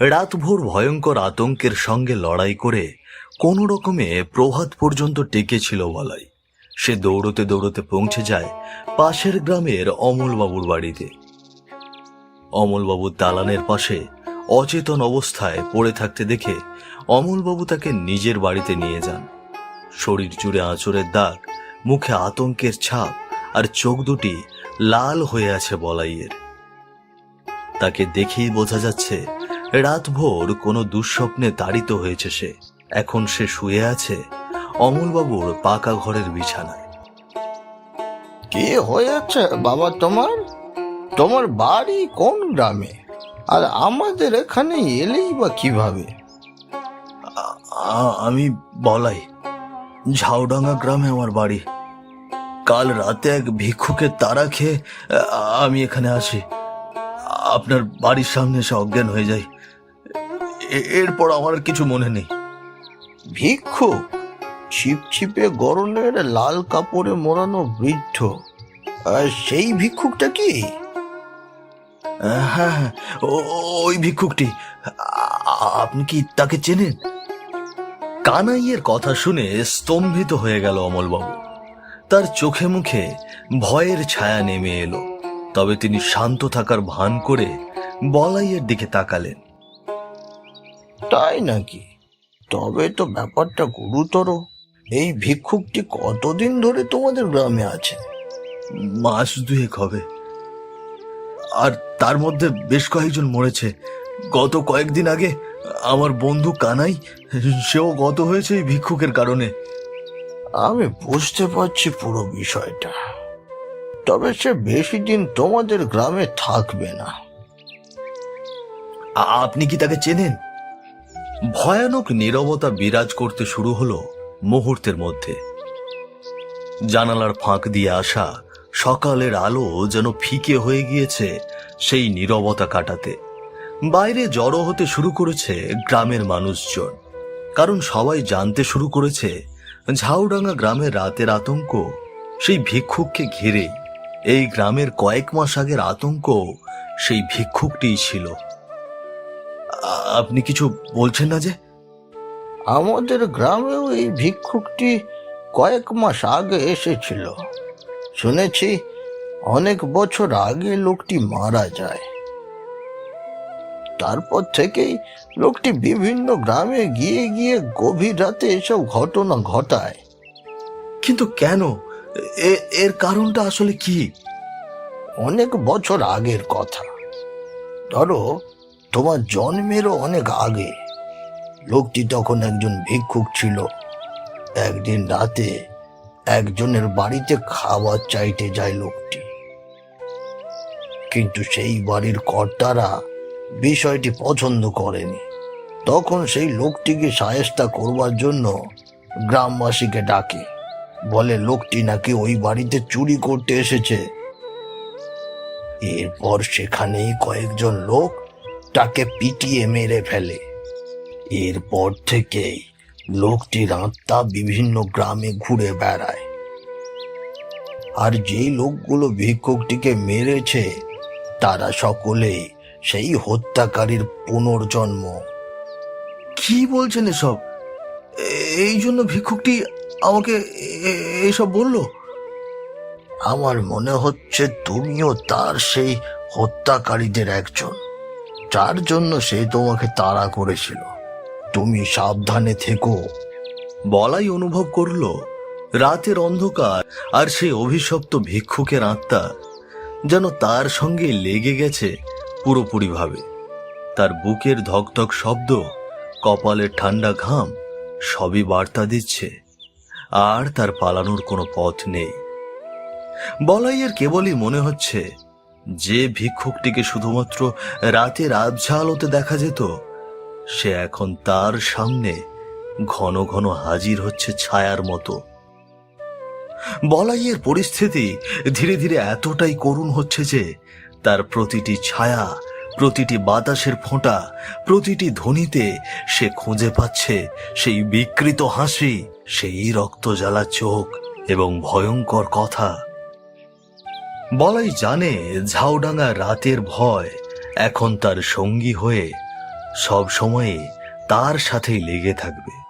রাতভর ভয়ঙ্কর আতঙ্কের সঙ্গে লড়াই করে কোনো রকমে প্রভাত পর্যন্ত টেকেছিল বলাই। সে দৌড়তে দৌড়তে পৌঁছে যায় পাশের গ্রামের অমলবাবুর বাড়িতে। অমলবাবুর দালানের পাশে অচেতন অবস্থায় পড়ে থাকতে দেখে অমলবাবু তাকে নিজের বাড়িতে নিয়ে যান। শরীর জুড়ে আঁচড়ের দাগ, মুখে আতঙ্কের ছাপ আর চোখ দুটি লাল হয়ে আছে বলাইয়ের। তাকে দেখেই বোঝা যাচ্ছে রাতভর কোনো দুঃস্বপ্নে তাড়িত হয়েছে সে। এখন সে শুয়ে আছে অমলবাবুর পাকা ঘরের বিছানায়। কি হয়েছে বাবা তোমার? তোমার বাড়ি কোন গ্রামে? আর আমাদের এখানে এলেই বা কীভাবে? আমি বলাই ঝাউডাঙ্গা গ্রামে আমার বাড়ি। কাল রাতে এক ভিক্ষুকের তারা খেয়ে আমি এখানে আসি। আপনার বাড়ির সামনে এসে অজ্ঞান হয়ে এ- এরপর আমার আর কিছু মনে নেই। ভিক্ষু ছিপছিপে গরনের লাল কাপড়ে মোড়ানো বৃদ্ধ আর সেই ভিক্ষুকটা কি? হ্যাঁ হ্যাঁ ওই ভিক্ষুকটি আপনি কি তাকে চেনেন? কানাইয়ের কথা শুনে স্তম্ভিত হয়ে গেল অমলবাবু। তার চোখে মুখে ভয়ের ছায়া নেমে এলো তবে তিনি শান্ত থাকার ভান করে বলাইয়ের দিকে তাকালেন। তাই নাকি? তবে তো ব্যাপারটা গুরুতর। এই ভিক্ষুকটি কতদিন ধরে তোমাদের গ্রামে আছে? মাস দুয়েক হবে। আর তার মধ্যে বেশ কয়েকজন মরেছে। গত কয়েকদিন আগে আমার বন্ধু কানাই সেও গত হয়েছে এই ভিক্ষুকের কারণে। আমি বুঝতে পারছি পুরো বিষয়টা। তবে সে বেশি দিন তোমাদের গ্রামে থাকবে না। আপনি কি তাকে চেনেন? ভয়ানক নীরবতা বিরাজ করতে শুরু হলো মুহূর্তের মধ্যে। জানালার ফাঁক দিয়ে আসা সকালের আলো যেন ফিকে হয়ে গিয়েছে সেই নীরবতা কাটাতে। বাইরে জড়ো হতে শুরু করেছে গ্রামের মানুষজন। কারণ সবাই জানতে শুরু করেছে, ঝাউডাঙ্গা গ্রামের রাতের আতঙ্ক সেই ভিক্ষুককে ঘিরে এই গ্রামের কয়েক মাস আগের আতঙ্ক সেই ভিক্ষুকটিই ছিল। আপনি কিছু বলছেন না যে? আমাদের গ্রামেও এই ভিক্ষুকটি কয়েক মাস আগে এসেছিল। শুনেছি অনেক বছর আগে লোকটি মারা যায়। তারপর থেকেই লোকটি বিভিন্ন গ্রামে গিয়ে গিয়ে গভীর রাতে এসব ঘটনা ঘটায়। কিন্তু কেন? এ- এর কারণটা আসলে কি? অনেক বছর আগের কথা। ধরো তোমার জন্মেরও অনেক আগে। লোকটি তখন একজন ভিক্ষুক ছিল। একদিন রাতে একজনের বাড়িতে খাবার চাইতে যায় লোকটি। কিন্তু সেই বাড়ির কর্তারা বিষয়টি পছন্দ করেনি। তখন সেই লোকটিকে সায়স্তা করবার জন্য গ্রামবাসীকে ডাকে। বলে, লোকটি নাকি ওই বাড়িতে চুরি করতে এসেছে। এরপর সেখানেই কয়েকজন লোক তাকে পিটিয়ে মেরে ফেলে। এরপর থেকেই লোকটির আত্মা বিভিন্ন গ্রামে ঘুরে বেড়ায়। আর যেই লোকগুলো ভিক্ষুকটিকে মেরেছে তারা সকলেই সেই হত্যাকারীর পুনর্জন্ম। কি বলছেন এসব? এই জন্য ভিক্ষুকটি আমাকে এসব বলল? আমার মনে হচ্ছে তুমিও তার সেই হত্যাকারীদের একজন। যার জন্য সে তোমাকে তাড়া করেছিল। তুমি সাবধানে থেকো। বলাই অনুভব করল, রাতের অন্ধকার আর সেই অভিশপ্ত ভিক্ষুকের আত্মা যেন তার সঙ্গে লেগে গেছে পুরোপুরিভাবে। তার বুকের ধকধক শব্দ, কপালের ঠান্ডা ঘাম, সবই বার্তা দিচ্ছে। আর তার পালানোর কোনো পথ নেই। বলাইয়ের কেবলই মনে হচ্ছে যে ভিক্ষুকটিকে শুধুমাত্র রাতের আবছা আলোতে দেখা যেত, সে এখন তার সামনে ঘন ঘন হাজির হচ্ছে ছায়ার মতো। বলাইয়ের পরিস্থিতি ধীরে ধীরে এতটাই করুণ হচ্ছে যে তার প্রতিটি ছায়া, প্রতিটি বাতাসের ফোঁটা, প্রতিটি ধ্বনিতে সে খুঁজে পাচ্ছে সেই বিকৃত হাসি, সেই রক্ত জ্বালা চোখ এবং ভয়ঙ্কর কথা। বলাই জানে ঝাউডাঙা রাতের ভয় এখন তার সঙ্গী হয়ে সব সময়ে তার সাথেই লেগে থাকবে।